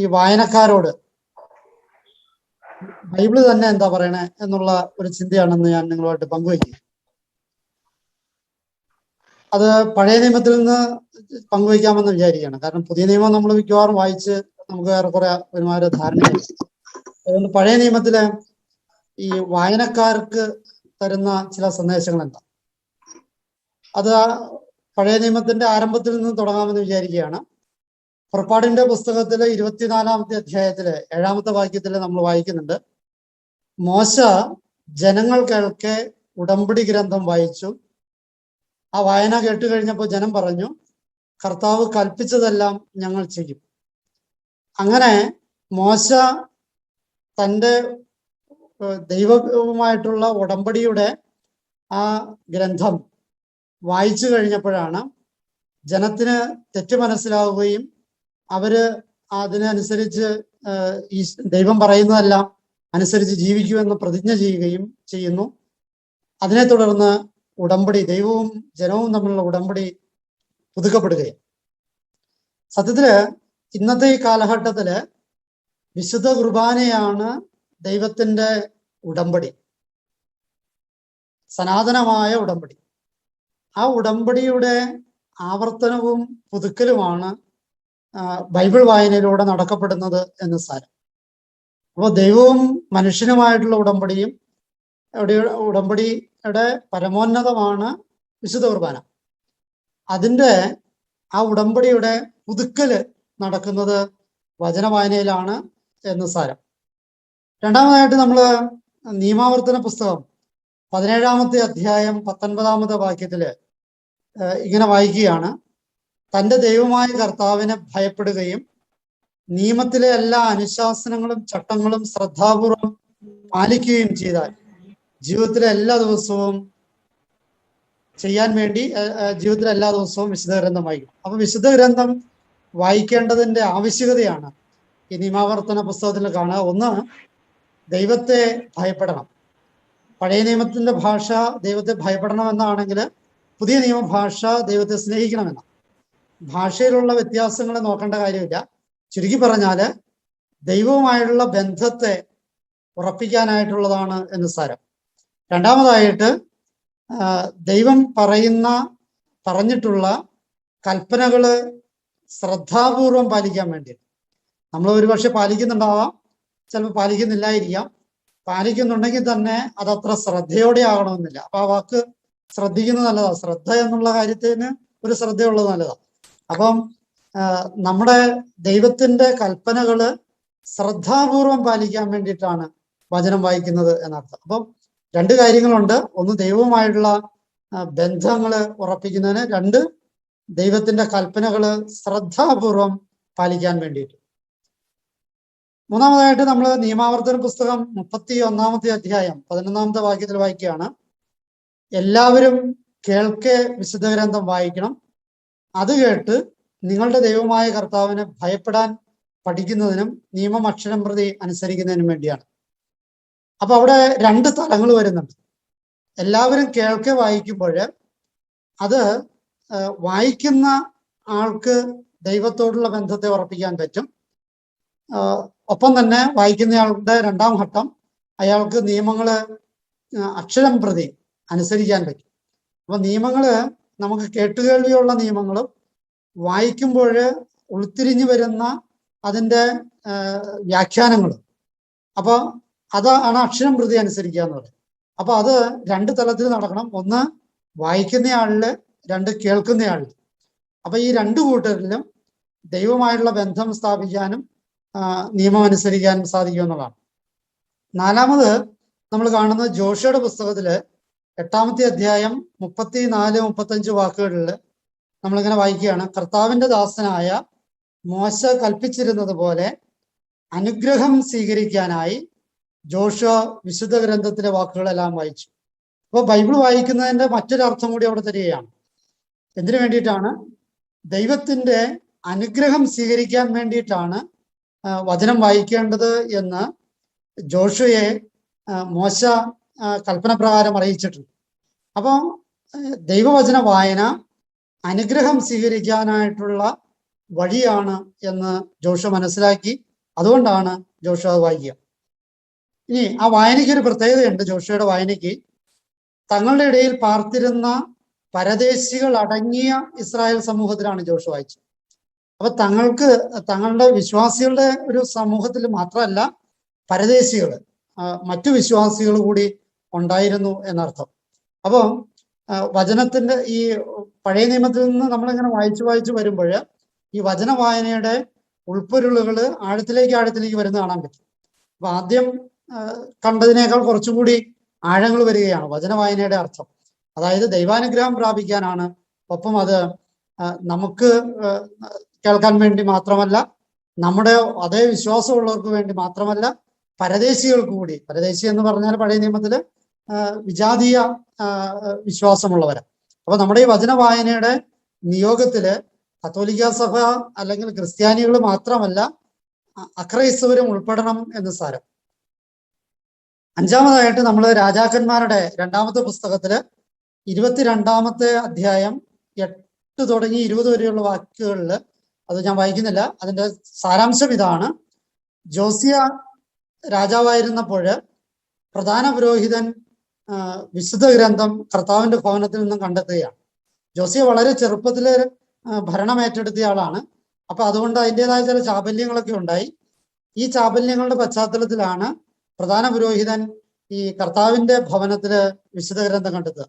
ഈ വായനക്കാരോട് ബൈബിൾ തന്നെ എന്താ പറയണേ എന്നുള്ള ഒരു ചിന്തയാണെന്ന് ഞാൻ നിങ്ങളുമായിട്ട് പങ്കുവയ്ക്കും. അത് പഴയ നിയമത്തിൽ നിന്ന് പങ്കുവയ്ക്കാമെന്ന് വിചാരിക്കുകയാണ്. കാരണം പുതിയ നിയമം നമ്മൾ മിക്കവാറും വായിച്ച് നമുക്ക് ഏറെക്കുറെ ഒരുമാതിരി ധാരണയായി. അതുകൊണ്ട് പഴയ നിയമത്തിലെ ഈ വായനക്കാർക്ക് തരുന്ന ചില സന്ദേശങ്ങൾ എന്താ അത് പഴയ നിയമത്തിന്റെ ആരംഭത്തിൽ നിന്ന് തുടങ്ങാമെന്ന് വിചാരിക്കുകയാണ്. പുറപ്പാടിന്റെ പുസ്തകത്തിലെ ഇരുപത്തിനാലാമത്തെ അധ്യായത്തിലെ ഏഴാമത്തെ വാക്യത്തിൽ നമ്മൾ വായിക്കുന്നുണ്ട്. മോശ ജനങ്ങൾ കേൾക്കെ ഉടമ്പടി ഗ്രന്ഥം വായിച്ചു. ആ വായന കേട്ട് കഴിഞ്ഞപ്പോൾ ജനം പറഞ്ഞു കർത്താവ് കൽപ്പിച്ചതെല്ലാം ഞങ്ങൾ ചെയ്യും. അങ്ങനെ മോശ തന്റെ ദൈവവുമായിട്ടുള്ള ഉടമ്പടിയുടെ ആ ഗ്രന്ഥം വായിച്ചു കഴിഞ്ഞപ്പോഴാണ് ജനത്തിന് തെറ്റ് മനസ്സിലാവുകയും അവർ അതിനനുസരിച്ച് ഈ ദൈവം പറയുന്നതെല്ലാം അനുസരിച്ച് ജീവിക്കൂ എന്ന് പ്രതിജ്ഞ ചെയ്യുകയും ചെയ്യുന്നു. അതിനെ തുടർന്ന് ഉടമ്പടി ദൈവവും ജനവും തമ്മിലുള്ള ഉടമ്പടി പുതുക്കപ്പെടുകയും സത്യത്തിൽ ഇന്നത്തെ ഈ കാലഘട്ടത്തിൽ വിശുദ്ധ കുർബാനയാണ് ദൈവത്തിന്റെ ഉടമ്പടി. സനാതനമായ ഉടമ്പടി. ആ ഉടമ്പടിയുടെ ആവർത്തനവും പുതുക്കലുമാണ് ബൈബിൾ വായനയിലൂടെ നടക്കപ്പെടുന്നത് എന്ന് സാരം. അപ്പോൾ ദൈവവും മനുഷ്യനുമായിട്ടുള്ള ഉടമ്പടിയും ഉടമ്പടിയുടെ പരമോന്നതമാണ് വിശുദ്ധ കുർബാന. അതിന്റെ ആ ഉടമ്പടിയുടെ പുതുക്കൽ നടക്കുന്നത് വചനവായനയിലാണ് എന്ന് സാരം. രണ്ടാമതായിട്ട് നമ്മൾ നിയമാവർത്തന പുസ്തകം പതിനേഴാമത്തെ അധ്യായം പത്തൊൻപതാമത്തെ വാക്യത്തിൽ ഏഹ് ഇങ്ങനെ വായിക്കുകയാണ്. തന്റെ ദൈവമായ കർത്താവിനെ ഭയപ്പെടുകയും നിയമത്തിലെ എല്ലാ അനുശാസനങ്ങളും ചട്ടങ്ങളും ശ്രദ്ധാപൂർവം പാലിക്കുകയും ചെയ്താൽ ജീവിതത്തിലെ എല്ലാ ദിവസവും ചെയ്യാൻ വേണ്ടി ജീവിതത്തിലെ എല്ലാ ദിവസവും വിശുദ്ധ ഗ്രന്ഥം വായിക്കും. അപ്പൊ വിശുദ്ധ ഗ്രന്ഥം വായിക്കേണ്ടതിന്റെ ആവശ്യകതയാണ് ഈ നിയമാവർത്തന പുസ്തകത്തിൽ കാണുക. ഒന്ന് ദൈവത്തെ ഭയപ്പെടണം. പഴയ നിയമത്തിന്റെ ഭാഷ ദൈവത്തെ ഭയപ്പെടണം എന്നാണെങ്കിൽ പുതിയ നിയമ ഭാഷ ദൈവത്തെ സ്നേഹിക്കണമെന്നാണ്. ഭാഷയിലുള്ള വ്യത്യാസങ്ങൾ നോക്കേണ്ട കാര്യമില്ല. ചുരുക്കി പറഞ്ഞാൽ ദൈവവുമായുള്ള ബന്ധത്തെ ഉറപ്പിക്കാനായിട്ടുള്ളതാണ് എന്ന് സാരം. രണ്ടാമതായിട്ട് ദൈവം പറയുന്ന പറഞ്ഞിട്ടുള്ള കൽപ്പനകൾ ശ്രദ്ധാപൂർവം പാലിക്കാൻ വേണ്ടി നമ്മൾ ഒരുപക്ഷെ പാലിക്കുന്നുണ്ടാവാം ചിലപ്പോൾ പാലിക്കുന്നില്ലായിരിക്കാം. പാലിക്കുന്നുണ്ടെങ്കിൽ തന്നെ അതത്ര ശ്രദ്ധയോടെ ആകണമെന്നില്ല. അപ്പൊ ആ വാക്ക് ശ്രദ്ധിക്കുന്നത് നല്ലതാണ് ശ്രദ്ധ എന്നുള്ള കാര്യത്തിന് ഒരു ശ്രദ്ധയുള്ളത് നല്ലതാ. അപ്പം നമ്മുടെ ദൈവത്തിന്റെ കൽപ്പനകൾ ശ്രദ്ധാപൂർവം പാലിക്കാൻ വേണ്ടിയിട്ടാണ് വചനം വായിക്കുന്നത് എന്നർത്ഥം. അപ്പം രണ്ട് കാര്യങ്ങളുണ്ട്. ഒന്ന് ദൈവവുമായിട്ടുള്ള ബന്ധങ്ങൾ ഉറപ്പിക്കുന്നതിന്. രണ്ട് ദൈവത്തിന്റെ കൽപ്പനകൾ ശ്രദ്ധാപൂർവം പാലിക്കാൻ വേണ്ടിയിട്ട്. മൂന്നാമതായിട്ട് നമ്മൾ നിയമാവർത്തന പുസ്തകം മുപ്പത്തി ഒന്നാമത്തെ അധ്യായം പതിനൊന്നാമത്തെ വാക്യത്തിൽ വായിക്കുകയാണ്. എല്ലാവരും കേൾക്കെ വിശുദ്ധ ഗ്രന്ഥം വായിക്കണം. അത് കേട്ട് നിങ്ങളുടെ ദൈവമായ കർത്താവിനെ ഭയപ്പെടാൻ പഠിക്കുന്നതിനും നിയമം അക്ഷരം പ്രതി അനുസരിക്കുന്നതിനും വേണ്ടിയാണ്. അപ്പൊ അവിടെ രണ്ട് തലങ്ങൾ വരുന്നുണ്ട്. എല്ലാവരും കേൾക്കെ വായിക്കുമ്പോൾ അത് വായിക്കുന്ന ആൾക്ക് ദൈവത്തോടുള്ള ബന്ധത്തെ ഉറപ്പിക്കാൻ പറ്റും. ഒപ്പം തന്നെ വായിക്കുന്നയാളുടെ രണ്ടാം ഘട്ടം അയാൾക്ക് നിയമങ്ങൾ അക്ഷരം പ്രതി അനുസരിക്കാൻ പറ്റും. അപ്പൊ നിയമങ്ങൾ നമുക്ക് കേട്ടുകേൾവിയുള്ള നിയമങ്ങളും വായിക്കുമ്പോൾ ഉൾത്തിരിഞ്ഞു വരുന്ന അതിന്റെ വ്യാഖ്യാനങ്ങളും. അപ്പോൾ അതാണ് അക്ഷരം പ്രതി അനുസരിക്കുക എന്ന് പറയുന്നത്. അപ്പൊ അത് രണ്ട് തലത്തിൽ നടക്കണം. ഒന്ന് വായിക്കുന്നയാളിൽ രണ്ട് കേൾക്കുന്നയാളിൽ അപ്പൊ ഈ രണ്ട് കൂട്ടരിലും ദൈവമായിട്ടുള്ള ബന്ധം സ്ഥാപിക്കാനും നിയമം അനുസരിക്കാനും സാധിക്കും എന്നുള്ളതാണ്. നാലാമത് നമ്മൾ കാണുന്ന ജോഷിയുടെ പുസ്തകത്തിൽ എട്ടാമത്തെ അധ്യായം മുപ്പത്തി നാല് മുപ്പത്തഞ്ച് വാക്കുകളിൽ നമ്മളിങ്ങനെ വായിക്കുകയാണ്. കർത്താവിന്റെ ദാസനായ മോശ കൽപ്പിച്ചിരുന്നത് പോലെ അനുഗ്രഹം സ്വീകരിക്കാനായി ജോഷ വിശുദ്ധ ഗ്രന്ഥത്തിലെ വാക്കുകളെല്ലാം വായിച്ചു. അപ്പോൾ ബൈബിൾ വായിക്കുന്നതിന്റെ മറ്റൊരു അർത്ഥം കൂടി അവിടെ തരികയാണ്. എന്തിനു വേണ്ടിയിട്ടാണ്? ദൈവത്തിന്റെ അനുഗ്രഹം സ്വീകരിക്കാൻ വേണ്ടിയിട്ടാണ് വചനം വായിക്കേണ്ടത് എന്ന് ജോഷയെ മോശ കൽപ്പന പ്രകാരം അറിയിച്ചിട്ടുണ്ട്. അപ്പോൾ ദൈവവചന വായന അനുഗ്രഹം സ്വീകരിക്കാനായിട്ടുള്ള വഴിയാണ് എന്ന് ജോഷ മനസ്സിലാക്കി. അതുകൊണ്ടാണ് ജോഷ അത് വായിക്കുക. ഇനി ആ വായനയ്ക്ക് ഒരു പ്രത്യേകതയുണ്ട് ജോഷയുടെ വായനയ്ക്ക്. തങ്ങളുടെ ഇടയിൽ പാർത്തിരുന്ന പരദേശികൾ അടങ്ങിയ ഇസ്രായേൽ സമൂഹത്തിലാണ് ജോഷ വായിച്ചത്. അപ്പൊ തങ്ങൾക്ക് തങ്ങളുടെ വിശ്വാസികളുടെ ഒരു സമൂഹത്തിൽ മാത്രമല്ല പരദേശികൾ മറ്റു വിശ്വാസികൾ കൂടി ഉണ്ടായിരുന്നു എന്നർത്ഥം. അപ്പോൾ വചനത്തിന്റെ ഈ പഴയ നിയമത്തിൽ നിന്ന് നമ്മളിങ്ങനെ വായിച്ചു വായിച്ചു വരുമ്പോൾ ഈ വചന വായനയുടെ ഉൾപ്പൊരുളുകൾ ആഴത്തിലേക്ക് ആഴത്തിലേക്ക് വരുന്ന കാണാൻ പറ്റും. അപ്പൊ ആദ്യം കണ്ടതിനേക്കാൾ കുറച്ചുകൂടി ആഴങ്ങൾ വരികയാണ് വചന വായനയുടെ അർത്ഥം. അതായത് ദൈവാനുഗ്രഹം പ്രാപിക്കാനാണ്. ഒപ്പം അത് നമുക്ക് കേൾക്കാൻ വേണ്ടി മാത്രമല്ല നമ്മുടെ അതേ വിശ്വാസമുള്ളവർക്ക് വേണ്ടി മാത്രമല്ല പരദേശികൾക്ക് കൂടി. പരദേശി എന്ന് പറഞ്ഞാൽ പഴയ നിയമത്തിൽ വിജാതീയ വിശ്വാസമുള്ളവരാണ് വിശ്വാസമുള്ളവരാ. അപ്പൊ നമ്മുടെ ഈ വചന വായനയുടെ നിയോഗത്തിൽ കത്തോലിക്ക സഭ അല്ലെങ്കിൽ ക്രിസ്ത്യാനികൾ മാത്രമല്ല അക്രൈസ്തവരും ഉൾപ്പെടണം എന്ന് സാരം. അഞ്ചാമതായിട്ട് നമ്മൾ രാജാക്കന്മാരുടെ രണ്ടാമത്തെ പുസ്തകത്തിൽ ഇരുപത്തിരണ്ടാമത്തെ അധ്യായം എട്ട് തുടങ്ങി ഇരുപത് വരെയുള്ള വാക്കുകളിൽ അത് ഞാൻ വായിക്കുന്നില്ല. അതിന്റെ സാരാംശം ഇതാണ്. ജോസിയ രാജാവായിരുന്നപ്പോൾ പ്രധാന പുരോഹിതൻ വിശുദ്ധ ഗ്രന്ഥം കർത്താവിന്റെ ഭവനത്തിൽ നിന്നും കണ്ടെത്തുകയാണ്. ജോസിയ വളരെ ചെറുപ്പത്തിൽ ഭരണം ഏറ്റെടുത്തിയ ആളാണ്. അപ്പൊ അതുകൊണ്ട് അതിന്റെതായ ചില ചാബല്യങ്ങളൊക്കെ ഉണ്ടായി. ഈ ചാബല്യങ്ങളുടെ പശ്ചാത്തലത്തിലാണ് പ്രധാന പുരോഹിതൻ ഈ കർത്താവിന്റെ ഭവനത്തിൽ വിശുദ്ധ ഗ്രന്ഥം കണ്ടെത്തുക.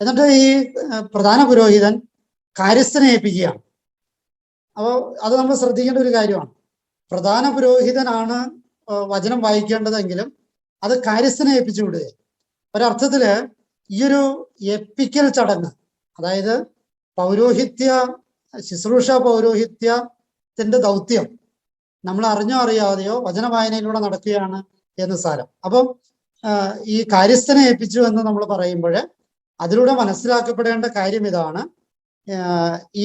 എന്നിട്ട് ഈ പ്രധാന പുരോഹിതൻ കാര്യസ്ഥനെ ഏൽപ്പിക്കുകയാണ്. അപ്പോൾ അത് നമ്മൾ ശ്രദ്ധിക്കേണ്ട ഒരു കാര്യമാണ്. പ്രധാന പുരോഹിതനാണ് വചനം വായിക്കേണ്ടതെങ്കിലും അത് കാര്യസ്ഥനെ ഏൽപ്പിച്ചു വിടുക ഒരർത്ഥത്തിൽ ഈ ഒരു എപ്പിക്കൽ ചടങ്ങ് അതായത് പൗരോഹിത്യ ശുശ്രൂഷ പൗരോഹിത്യത്തിന്റെ ദൗത്യം നമ്മൾ അറിഞ്ഞോ അറിയാതെയോ വചന വായനയിലൂടെ നടക്കുകയാണ് എന്ന് സാരം. അപ്പം ഈ കാര്യസ്ഥനെ ഏൽപ്പിച്ചു എന്ന് നമ്മൾ പറയുമ്പോൾ അതിലൂടെ മനസ്സിലാക്കപ്പെടേണ്ട കാര്യം ഇതാണ്.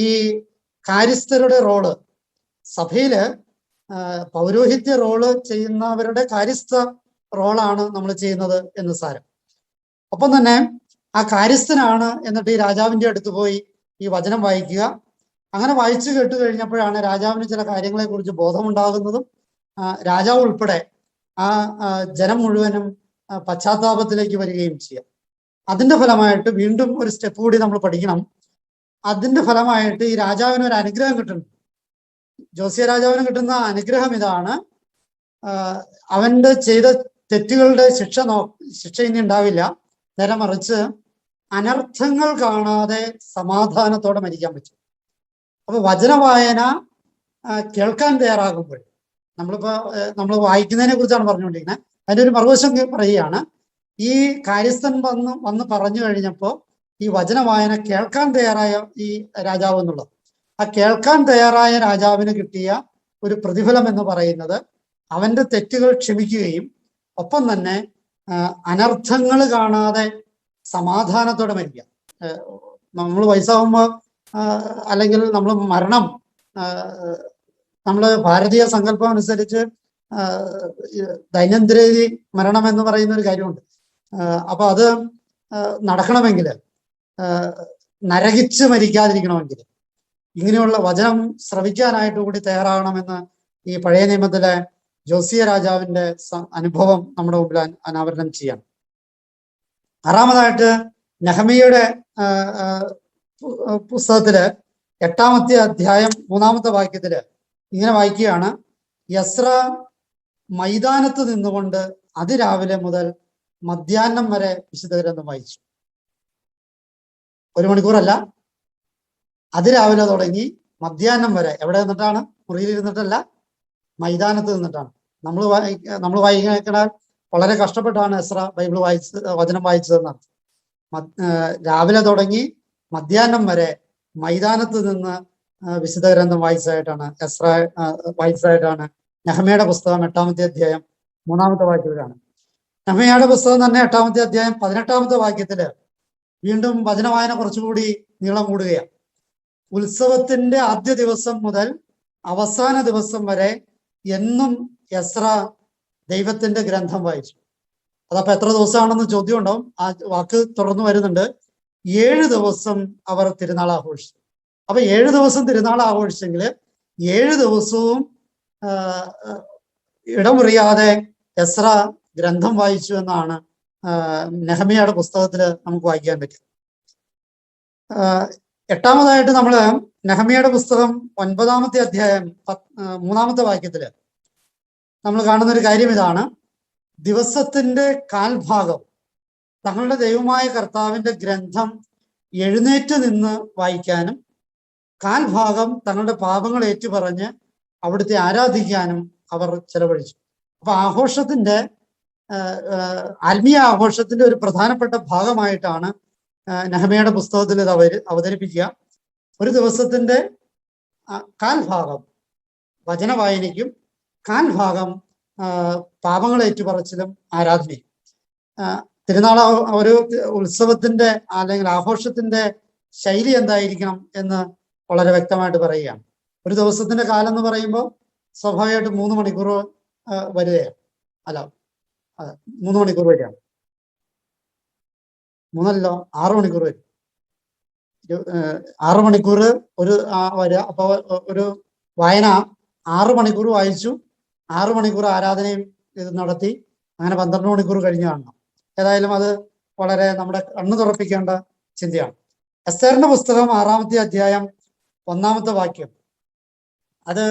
ഈ കാര്യസ്ഥരുടെ റോൾ സഭയിൽ പൗരോഹിത്യ റോൾ ചെയ്യുന്നവരുടെ കാര്യസ്ഥ റോളാണ് നമ്മൾ ചെയ്യുന്നത് എന്ന് സാരം. ഒപ്പം തന്നെ ആ കാര്യസ്ഥനാണ് എന്നിട്ട് ഈ രാജാവിന്റെ അടുത്ത് പോയി ഈ വചനം വായിക്കുക. അങ്ങനെ വായിച്ചു കേട്ട് കഴിഞ്ഞപ്പോഴാണ് രാജാവിന് ചില കാര്യങ്ങളെ കുറിച്ച് ബോധമുണ്ടാകുന്നതും രാജാവ് ഉൾപ്പെടെ ആ ജനം മുഴുവനും പശ്ചാത്താപത്തിലേക്ക് വരികയും ചെയ്യാം. അതിന്റെ ഫലമായിട്ട് വീണ്ടും ഒരു സ്റ്റെപ്പ് കൂടി നമ്മൾ പഠിക്കണം. അതിന്റെ ഫലമായിട്ട് ഈ രാജാവിന് ഒരു അനുഗ്രഹം കിട്ടുന്നു. ജോസിയ രാജാവിന് കിട്ടുന്ന അനുഗ്രഹം ഇതാണ്. അവന്റെ ചെയ്ത തെറ്റുകളുടെ ശിക്ഷ നോ ശിക്ഷ ഇനി ഉണ്ടാവില്ല. നേരെ മറിച്ച് അനർത്ഥങ്ങൾ കാണാതെ സമാധാനത്തോടെ മരിക്കാൻ പറ്റും. അപ്പൊ വചനവായന കേൾക്കാൻ തയ്യാറാകുമ്പോൾ നമ്മളിപ്പോ നമ്മൾ വായിക്കുന്നതിനെ കുറിച്ചാണ് പറഞ്ഞുകൊണ്ടിരിക്കുന്നത്. അതിന്റെ ഒരു മറുവശം പറയുകയാണ്. ഈ കാര്യസ്ഥൻ വന്ന് വന്ന് പറഞ്ഞു കഴിഞ്ഞപ്പോൾ ഈ വചനവായന കേൾക്കാൻ തയ്യാറായ ഈ രാജാവ് എന്നുള്ളത്. ആ കേൾക്കാൻ തയ്യാറായ രാജാവിന് കിട്ടിയ ഒരു പ്രതിഫലം എന്ന് പറയുന്നത് അവന്റെ തെറ്റുകൾ ക്ഷമിക്കുകയും ഒപ്പം തന്നെ അനർത്ഥങ്ങൾ കാണാതെ സമാധാനത്തോടെ മരിക്കുക. നമ്മൾ വയസ്സാകുമ്പോൾ അല്ലെങ്കിൽ നമ്മൾ മരണം നമ്മൾ ഭാരതീയ സങ്കല്പം അനുസരിച്ച് ദൈനംദിനി മരണം എന്ന് പറയുന്ന ഒരു കാര്യമുണ്ട് അപ്പൊ അത് നടക്കണമെങ്കിൽ നരകിച്ച് മരിക്കാതിരിക്കണമെങ്കിൽ ഇങ്ങനെയുള്ള വചനം ശ്രവിക്കാനായിട്ട് കൂടി തയ്യാറാകണമെന്ന് ഈ പഴയ നിയമത്തിലെ ജോസിയ രാജാവിന്റെ അനുഭവം നമ്മുടെ മുമ്പിൽ അനാവരണം ചെയ്യാം. ആറാമതായിട്ട് നെഹമിയുടെ പുസ്തകത്തിൽ എട്ടാമത്തെ അധ്യായം മൂന്നാമത്തെ വാക്യത്തിൽ ഇങ്ങനെ വായിക്കുകയാണ്. യസ്ര മൈതാനത്ത് നിന്നുകൊണ്ട് അതിരാവിലെ മുതൽ മധ്യാഹ്നം വരെ വിശുദ്ധ വായിച്ചു. ഒരു മണിക്കൂറല്ല. അതിരാവിലെ തുടങ്ങി മധ്യാഹ്നം വരെ. എവിടെ നിന്നിട്ടാണ്? മുറിയിൽ ഇരുന്നിട്ടല്ല. മൈതാനത്ത് നിന്നിട്ടാണ്. നമ്മൾ വായി നമ്മൾ വായിക്കാൻ വളരെ കഷ്ടപ്പെട്ടാണ് എസ്ര ബൈബിൾ വായിച്ച് വചനം വായിച്ചതെന്നാണ് രാവിലെ തുടങ്ങി മധ്യാഹ്നം വരെ മൈതാനത്ത് നിന്ന് വിശുദ്ധ ഗ്രന്ഥം വായിച്ചതായിട്ടാണ് എസ്ര വായിച്ചതായിട്ടാണ് നെഹമയുടെ പുസ്തകം എട്ടാമത്തെ അധ്യായം മൂന്നാമത്തെ വാക്യത്തിലാണ്. നെഹമയുടെ പുസ്തകം തന്നെ എട്ടാമത്തെ അധ്യായം പതിനെട്ടാമത്തെ വാക്യത്തിൽ വീണ്ടും വചനവായന കുറച്ചുകൂടി നീളം കൂടുകയാണ്. ഉത്സവത്തിന്റെ ആദ്യ ദിവസം മുതൽ അവസാന ദിവസം വരെ എന്നും എസ്ര ദൈവത്തിന്റെ ഗ്രന്ഥം വായിച്ചു. അതപ്പോ എത്ര ദിവസമാണെന്ന് ചോദ്യം ഉണ്ടാവും ആ വാക്ക് തുടർന്ന് വരുന്നുണ്ട്. ഏഴ് ദിവസം അവർ തിരുനാൾ ആഘോഷിച്ചു. അപ്പൊ ഏഴ് ദിവസം തിരുനാൾ ആഘോഷിച്ചെങ്കിൽ ഏഴ് ദിവസവും ഇടമുറിയാതെ എസ്ര ഗ്രന്ഥം വായിച്ചു എന്നാണ് നെഹമിയുടെ പുസ്തകത്തിൽ നമുക്ക് വായിക്കാൻ പറ്റും. എട്ടാമതായിട്ട് നമ്മൾ നെഹമിയയുടെ പുസ്തകം ഒൻപതാമത്തെ അധ്യായം മൂന്നാമത്തെ വാക്യത്തിൽ നമ്മൾ കാണുന്ന ഒരു കാര്യം ഇതാണ്. ദിവസത്തിന്റെ കാൽഭാഗം തങ്ങളുടെ ദൈവമായ കർത്താവിന്റെ ഗ്രന്ഥം എഴുന്നേറ്റ് നിന്ന് വായിക്കാനും കാൽഭാഗം തങ്ങളുടെ പാപങ്ങൾ ഏറ്റുപറഞ്ഞ് അവിടുത്തെ ആരാധിക്കാനും അവർ ചെലവഴിച്ചു. അപ്പൊ ആഘോഷത്തിന്റെ ആത്മീയ ആഘോഷത്തിന്റെ ഒരു പ്രധാനപ്പെട്ട ഭാഗമായിട്ടാണ് നഹമയുടെ പുസ്തകത്തിൽ ഇത് അവതരിപ്പിക്കുക. ഒരു ദിവസത്തിന്റെ കാൽഭാഗം വചന വായനയ്ക്കും കാൽഭാഗം ഭാഗം പാപങ്ങൾ ഏറ്റുപറച്ചിലും ആരാധനയും. തിരുനാൾ ഒരു ഉത്സവത്തിന്റെ അല്ലെങ്കിൽ ആഘോഷത്തിന്റെ ശൈലി എന്തായിരിക്കണം എന്ന് വളരെ വ്യക്തമായിട്ട് പറയുകയാണ്. ഒരു ദിവസത്തിന്റെ കാലം എന്ന് പറയുമ്പോൾ സ്വാഭാവികമായിട്ട് മൂന്ന് മണിക്കൂർ വരികയാണ്. അല്ല മൂന്ന് മണിക്കൂർ വരികയാണ്. മൂന്നല്ലോ ആറ് മണിക്കൂർ വരും. ആറു മണിക്കൂർ ഒരു വരിക. അപ്പൊ ഒരു വായന ആറ് മണിക്കൂർ വായിച്ചു ആറ് മണിക്കൂർ ആരാധനയും ഇത് നടത്തി അങ്ങനെ പന്ത്രണ്ട് മണിക്കൂർ കഴിഞ്ഞു കാണണം. ഏതായാലും അത് വളരെ നമ്മുടെ കണ്ണു തുറപ്പിക്കേണ്ട ചിന്തയാണ്. എസ്തേറിന്റെ പുസ്തകം ആറാമത്തെ അധ്യായം ഒന്നാമത്തെ വാക്യം. അത്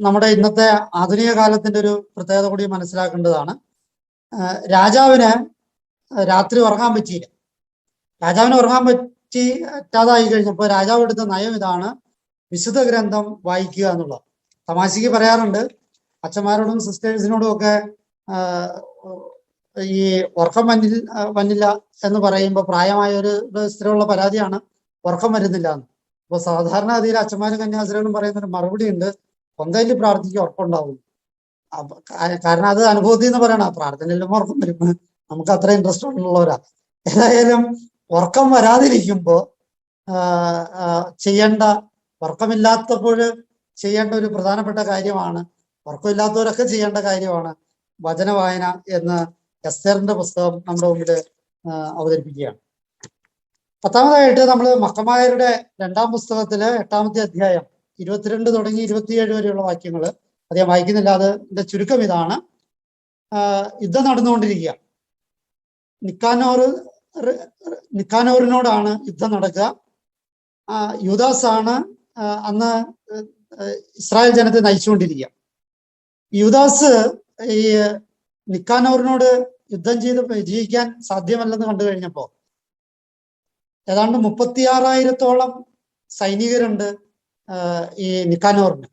നമ്മുടെ ഇന്നത്തെ ആധുനിക കാലത്തിന്റെ ഒരു പ്രത്യേകത കൂടി മനസ്സിലാക്കേണ്ടതാണ്. രാജാവിന് രാത്രി ഉറങ്ങാൻ പറ്റിയില്ല. രാജാവിന് ഉറങ്ങാൻ പറ്റി പറ്റാതായി കഴിഞ്ഞപ്പോൾ രാജാവ് എടുത്ത നയം ഇതാണ് വിശുദ്ധ ഗ്രന്ഥം വായിക്കുക എന്നുള്ളത്. തമാശക്ക് പറയാറുണ്ട് അച്ഛന്മാരോടും സിസ്റ്റേഴ്സിനോടും ഒക്കെ ഈ ഉറക്കം വന്നില്ല വന്നില്ല എന്ന് പറയുമ്പോൾ പ്രായമായ ഒരു സ്ഥിരമുള്ള പരാതിയാണ് ഉറക്കം വരുന്നില്ല എന്ന്. അപ്പൊ സാധാരണഗതിയിൽ അച്ഛന്മാരും കന്യാസ്ത്രീകളും പറയുന്ന ഒരു മറുപടി ഉണ്ട് കൊന്തയിൽ പ്രാർത്ഥിക്കുക ഉറപ്പുണ്ടാവും. കാരണം അത് അനുഭവത്തിൽ നിന്ന് പറയണ പ്രാർത്ഥനയിലും ഉറക്കം വരും. നമുക്ക് അത്ര ഇൻട്രസ്റ്റ് ഉള്ളവരാ. ഏതായാലും ഉറക്കം വരാതിരിക്കുമ്പോ ആ, ആ, ചെയ്യേണ്ട ഉറക്കമില്ലാത്തപ്പോൾ ചെയ്യേണ്ട ഒരു പ്രധാനപ്പെട്ട കാര്യമാണ് ഉറക്കമില്ലാത്തവരൊക്കെ ചെയ്യേണ്ട കാര്യമാണ്. വചന വായന എന്ന് എസ്തേറിന്റെ പുസ്തകം നമ്മുടെ മുമ്പിൽ അവതരിപ്പിക്കുകയാണ്. പത്താമതായിട്ട് നമ്മൾ മക്കമായരുടെ രണ്ടാം പുസ്തകത്തിലെ എട്ടാമത്തെ അധ്യായം ഇരുപത്തിരണ്ട് തുടങ്ങി ഇരുപത്തിയേഴ് വരെയുള്ള വാക്യങ്ങൾ അദ്ദേഹം വായിക്കുന്നില്ല. അത് ഇതിന്റെ ചുരുക്കം ഇതാണ്. യുദ്ധം നടന്നുകൊണ്ടിരിക്കുക നിക്കാനോർ നിക്കാനോറിനോടാണ് യുദ്ധം നടക്കുക. യൂദാസ് ആണ് അന്ന് ഇസ്രായേൽ ജനത്തെ നയിച്ചുകൊണ്ടിരിക്കുക. യൂദാസ് ഈ നിക്കാനോറിനോട് യുദ്ധം ചെയ്ത് വിജയിക്കാൻ സാധ്യമല്ലെന്ന് കണ്ടു കഴിഞ്ഞപ്പോ ഏതാണ്ട് മുപ്പത്തിയാറായിരത്തോളം സൈനികരുണ്ട് ഈ നിക്കാനോറിന്.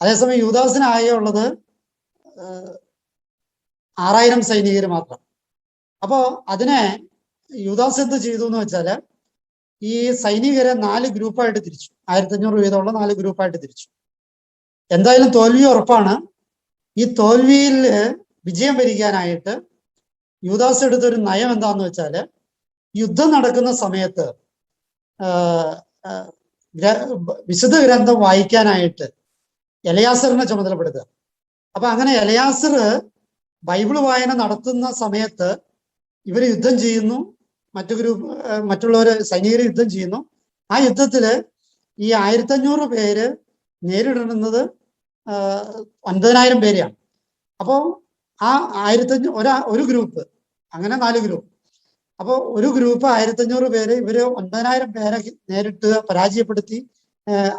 അതേസമയം യൂദാസിന് ആകെ ഉള്ളത് ആറായിരം സൈനികർ മാത്രം. അപ്പോ അതിനെ യൂദാസ് എന്ത് ചെയ്തു എന്ന് വെച്ചാൽ ഈ സൈനികരെ നാല് ഗ്രൂപ്പായിട്ട് തിരിച്ചു. ആയിരത്തി അഞ്ഞൂറ് വീതമുള്ള നാല് ഗ്രൂപ്പായിട്ട് തിരിച്ചു. എന്തായാലും തോൽവി ഉറപ്പാണ്. ഈ തോൽവിയിൽ വിജയം വരിക്കാനായിട്ട് യുവദാസ് എടുത്തൊരു നയം എന്താന്ന് വെച്ചാൽ യുദ്ധം നടക്കുന്ന സമയത്ത് വിശുദ്ധ ഗ്രന്ഥം വായിക്കാനായിട്ട് എലയാസറിനെ ചുമതലപ്പെടുത്തുക. അപ്പൊ അങ്ങനെ എലയാസർ ബൈബിൾ വായന നടത്തുന്ന സമയത്ത് ഇവർ യുദ്ധം ചെയ്യുന്നു മറ്റു ഗ്രൂപ്പ് മറ്റുള്ളവര് സൈനികർ യുദ്ധം ചെയ്യുന്നു. ആ യുദ്ധത്തിൽ ഈ ആയിരത്തഞ്ഞൂറ് പേര് നേരിടുന്നത് ഒൻപതിനായിരം പേരെയാണ് അപ്പോൾ ആ ആയിരത്തഞ്ഞൂ ഒരാ ഒരു ഗ്രൂപ്പ് അങ്ങനെ നാല് ഗ്രൂപ്പ്. അപ്പോൾ ഒരു ഗ്രൂപ്പ് ആയിരത്തഞ്ഞൂറ് പേര് ഇവർ ഒൻപതിനായിരം പേരെ നേരിട്ട് പരാജയപ്പെടുത്തി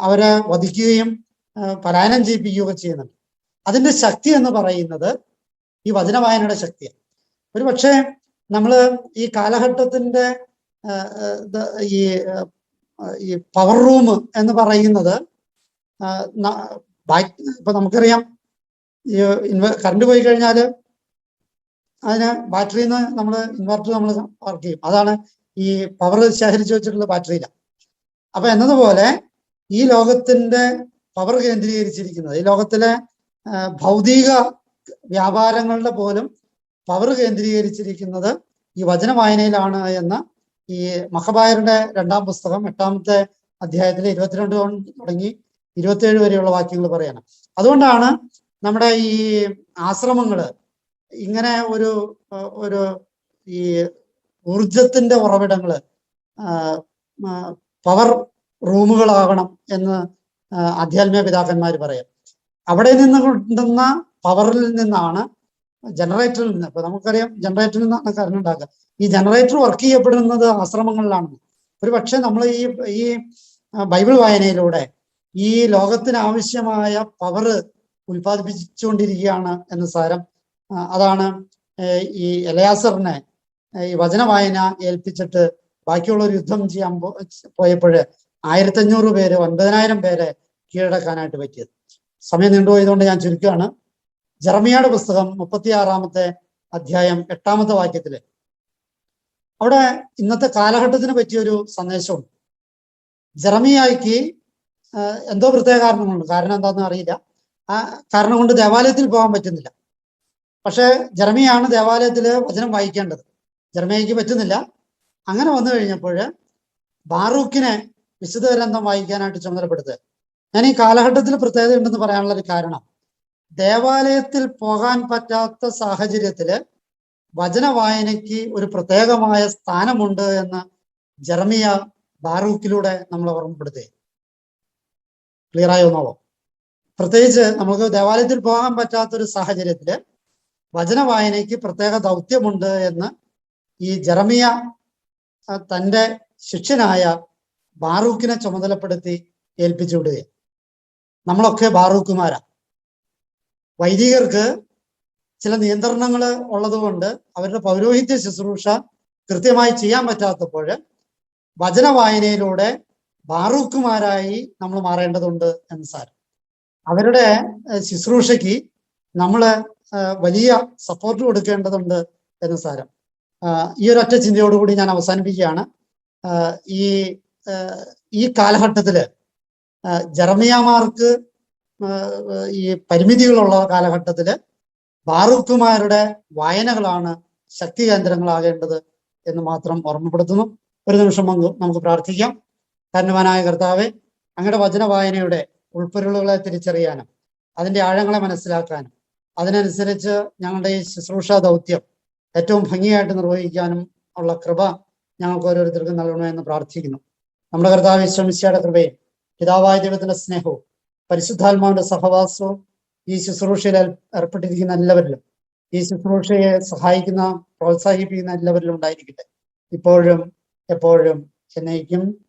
അവരെ വധിക്കുകയും പലായനം ചെയ്യിപ്പിക്കുകയൊക്കെ ചെയ്യുന്നുണ്ട്. അതിന്റെ ശക്തി എന്ന് പറയുന്നത് ഈ വചന വായനയുടെ ശക്തിയാണ്. ഒരു പക്ഷേ നമ്മൾ ഈ കാലഘട്ടത്തിന്റെ ഈ ഈ പവർ റൂം എന്ന് പറയുന്നത് ബാക്ക് ഇപ്പൊ നമുക്കറിയാം ഈ ഇൻവെ കറണ്ട് പോയി കഴിഞ്ഞാൽ അതിന് ബാറ്ററിയിൽ നിന്ന് നമ്മൾ ഇൻവെർട്ടർ നമ്മൾ വർക്ക് ചെയ്യും. അതാണ് ഈ പവർ ശേഖരിച്ചു വെച്ചിട്ടുള്ള ബാറ്ററിയില്ല അപ്പൊ എന്നതുപോലെ ഈ ലോകത്തിന്റെ പവർ കേന്ദ്രീകരിച്ചിരിക്കുന്നത് ഈ ലോകത്തിലെ ഭൗതിക വ്യാപാരങ്ങളുടെ പോലും പവർ കേന്ദ്രീകരിച്ചിരിക്കുന്നത് ഈ വചന വായനയിലാണ് എന്ന് ഈ മഹബായരുടെ രണ്ടാം പുസ്തകം എട്ടാമത്തെ അധ്യായത്തിലെ ഇരുപത്തിരണ്ട് തുടങ്ങി ഇരുപത്തിയേഴ് വരെയുള്ള വാക്യങ്ങൾ പറയണം. അതുകൊണ്ടാണ് നമ്മുടെ ഈ ആശ്രമങ്ങൾ ഇങ്ങനെ ഒരു ഒരു ഈ ഊർജത്തിന്റെ ഉറവിടങ്ങൾ പവർ റൂമുകളാകണം എന്ന് അധ്യാത്മിക പിതാക്കന്മാർ പറയാം. അവിടെ നിന്ന് കിട്ടുന്ന പവറിൽ നിന്നാണ് ജനറേറ്ററിൽ നിന്ന് ഇപ്പൊ നമുക്കറിയാം ജനറേറ്ററിൽ നിന്നാണ് കറണ്ട് ഉണ്ടാക്കുക. ഈ ജനറേറ്റർ വർക്ക് ചെയ്യപ്പെടുന്നത് ആശ്രമങ്ങളിലാണ് ഒരു പക്ഷെ നമ്മൾ ഈ ഈ ബൈബിൾ വായനയിലൂടെ ഈ ലോകത്തിന് ആവശ്യമായ പവർ ഉൽപ്പാദിപ്പിച്ചുകൊണ്ടിരിക്കുകയാണ് എന്ന് സാരം. അതാണ് ഈ എലയാസറിനെ ഈ വചന ഏൽപ്പിച്ചിട്ട് ബാക്കിയുള്ള ഒരു യുദ്ധം ചെയ്യാൻ പോയപ്പോഴ് ആയിരത്തഞ്ഞൂറ് പേര് ഒൻപതിനായിരം പേരെ കീഴടക്കാനായിട്ട് പറ്റിയത്. സമയം നീണ്ടുപോയതുകൊണ്ട് ഞാൻ ചുരുക്കുകയാണ്. ജർമിയയുടെ പുസ്തകം മുപ്പത്തിയാറാമത്തെ അധ്യായം എട്ടാമത്തെ വാക്യത്തിൽ. അവിടെ ഇന്നത്തെ കാലഘട്ടത്തിന് പറ്റിയൊരു സന്ദേശമുണ്ട്. ജർമിയായിക്ക് എന്തോ പ്രത്യേക കാരണങ്ങളുണ്ട് കാരണം എന്താണെന്ന് അറിയില്ല. ആ കാരണം കൊണ്ട് ദേവാലയത്തിൽ പോകാൻ പറ്റുന്നില്ല. പക്ഷേ ജർമിയാണ് ദേവാലയത്തിൽ വചനം വായിക്കേണ്ടത്. ജർമിയയ്ക്ക് പറ്റുന്നില്ല. അങ്ങനെ വന്നു കഴിഞ്ഞപ്പോൾ ബാറൂഖിനെ വിശുദ്ധ ഗ്രന്ഥം വായിക്കാനായിട്ട് ചുമതലപ്പെടുത്തുക. ഞാൻ ഈ കാലഘട്ടത്തിൽ പ്രത്യേകത ഉണ്ടെന്ന് പറയാനുള്ള ഒരു കാരണം. ദേവാലയത്തിൽ പോകാൻ പറ്റാത്ത സാഹചര്യത്തിൽ വചന വായനയ്ക്ക് ഒരു പ്രത്യേകമായ സ്ഥാനമുണ്ട് എന്ന് ജർമിയ ബാറൂഖിലൂടെ നമ്മൾ ഓർമ്മപ്പെടുത്തി ക്ലിയർ ആയോ നോവോ പ്രത്യേകിച്ച് നമുക്ക് ദേവാലയത്തിൽ പോകാൻ പറ്റാത്തൊരു സാഹചര്യത്തിൽ വചന വായനയ്ക്ക് പ്രത്യേക ദൗത്യമുണ്ട് എന്ന് ഈ ജറമിയ തന്റെ ശിഷ്യനായ ബാറൂഖിനെ ചുമതലപ്പെടുത്തി ഏൽപ്പിച്ചു വിടുകയാണ് നമ്മളൊക്കെ ബാറൂഖുമാരാ വൈദികർക്ക് ചില നിയന്ത്രണങ്ങൾ ഉള്ളതുകൊണ്ട് അവരുടെ പൗരോഹിത്യ ശുശ്രൂഷ കൃത്യമായി ചെയ്യാൻ പറ്റാത്തപ്പോൾ വചന ബാറൂഖുമാരായി നമ്മൾ മാറേണ്ടതുണ്ട് എന്ന് സാർ. അവരുടെ ശുശ്രൂഷയ്ക്ക് നമ്മൾ വലിയ സപ്പോർട്ട് കൊടുക്കേണ്ടതുണ്ട് എന്ന് സാരം ഈ ഒരൊറ്റ ചിന്തയോടുകൂടി ഞാൻ അവസാനിപ്പിക്കുകയാണ്. ഈ ഈ കാലഘട്ടത്തിൽ ജർമിയാമാർക്ക് ഈ പരിമിതികളുള്ള കാലഘട്ടത്തിൽ ബാറൂക്കുമാരുടെ വായനകളാണ് ശക്തി കേന്ദ്രങ്ങളാകേണ്ടത് എന്ന് മാത്രം ഓർമ്മപ്പെടുത്തുന്നു. ഒരു നിമിഷം നമുക്ക് പ്രാർത്ഥിക്കാം. കരുണവാനായ കർത്താവെ അങ്ങയുടെ വചന വായനയുടെ ഉൾപ്പൊരുളുകളെ തിരിച്ചറിയാനും അതിന്റെ ആഴങ്ങളെ മനസ്സിലാക്കാനും അതിനനുസരിച്ച് ഞങ്ങളുടെ ഈ ശുശ്രൂഷ ദൗത്യം ഏറ്റവും ഭംഗിയായിട്ട് നിർവഹിക്കാനും ഉള്ള കൃപ ഞങ്ങൾക്ക് ഓരോരുത്തർക്കും നൽകണമെന്ന് പ്രാർത്ഥിക്കുന്നു. നമ്മുടെ കർത്താവ് വിശ്രമിച്ചയുടെ കൃപയും പിതാവായ ദൈവത്തിന്റെ സ്നേഹവും പരിശുദ്ധാത്മാവിന്റെ സഹവാസവും ഈ ശുശ്രൂഷയിൽ ഏർ- ഏർപ്പെട്ടിരിക്കുന്ന എല്ലാവരിലും ഈ ശുശ്രൂഷയെ സഹായിക്കുന്ന പ്രോത്സാഹിപ്പിക്കുന്ന എല്ലാവരിലും ഉണ്ടായിരിക്കട്ടെ. ഇപ്പോഴും എപ്പോഴും എന്നേക്കും